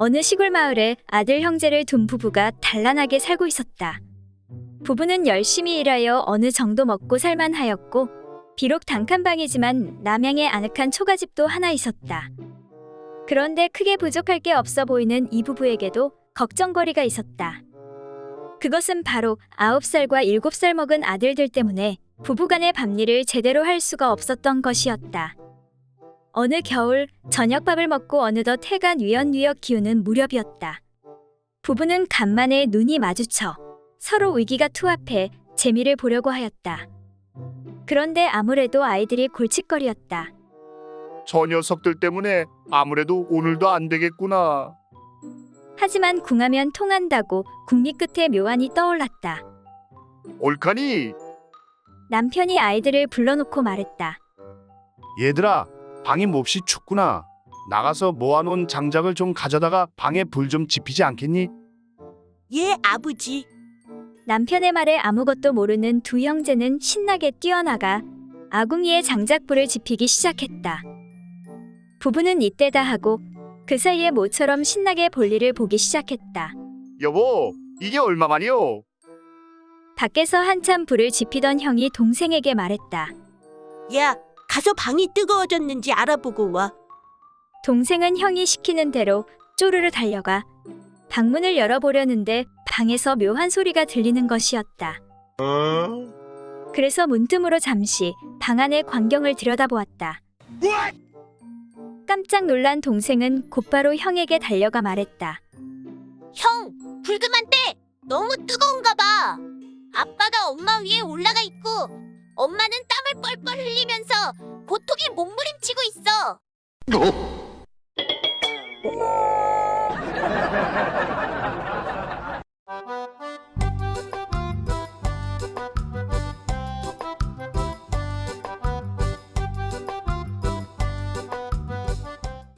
어느 시골 마을에 아들 형제를 둔 부부가 단란하게 살고 있었다. 부부는 열심히 일하여 어느 정도 먹고 살만하였고 비록 단칸방이지만 남양에 아늑한 초가집도 하나 있었다. 그런데 크게 부족할 게 없어 보이는 이 부부에게도 걱정거리가 있었다. 그것은 바로 9살과 7살 먹은 아들들 때문에 부부간의 밥일을 제대로 할 수가 없었던 것이었다. 어느 겨울 저녁밥을 먹고 어느덧 해가 뉘엿뉘엿 기우는 무렵이었다. 부부는 간만에 눈이 마주쳐 서로 위기가 투합해 재미를 보려고 하였다. 그런데 아무래도 아이들이 골칫거리였다. 저 녀석들 때문에 아무래도 오늘도 안 되겠구나. 하지만 궁하면 통한다고 국리 끝에 묘안이 떠올랐다. 옳카니 남편이 아이들을 불러놓고 말했다. 얘들아 방이 몹시 춥구나. 나가서 모아놓은 장작을 좀 가져다가 방에 불 좀 지피지 않겠니? 예, 아버지. 남편의 말에 아무것도 모르는 두 형제는 신나게 뛰어나가 아궁이에 장작불을 지피기 시작했다. 부부는 이때다 하고 그 사이에 모처럼 신나게 볼일을 보기 시작했다. 여보 이게 얼마만이요? 밖에서 한참 불을 지피던 형이 동생에게 말했다. 야, 가서 방이 뜨거워졌는지 알아보고 와. 동생은 형이 시키는 대로 쪼르르 달려가 방문을 열어보려는데 방에서 묘한 소리가 들리는 것이었다. 그래서 문틈으로 잠시 방 안의 광경을 들여다보았다. 깜짝 놀란 동생은 곧바로 형에게 달려가 말했다. 형, 불 그만 떼! 너무 뜨거운가 봐. 아빠가 엄마 위에 올라가 있고 엄마는 땀을 뻘뻘 흘리면서 고통에 몸부림치고 있어.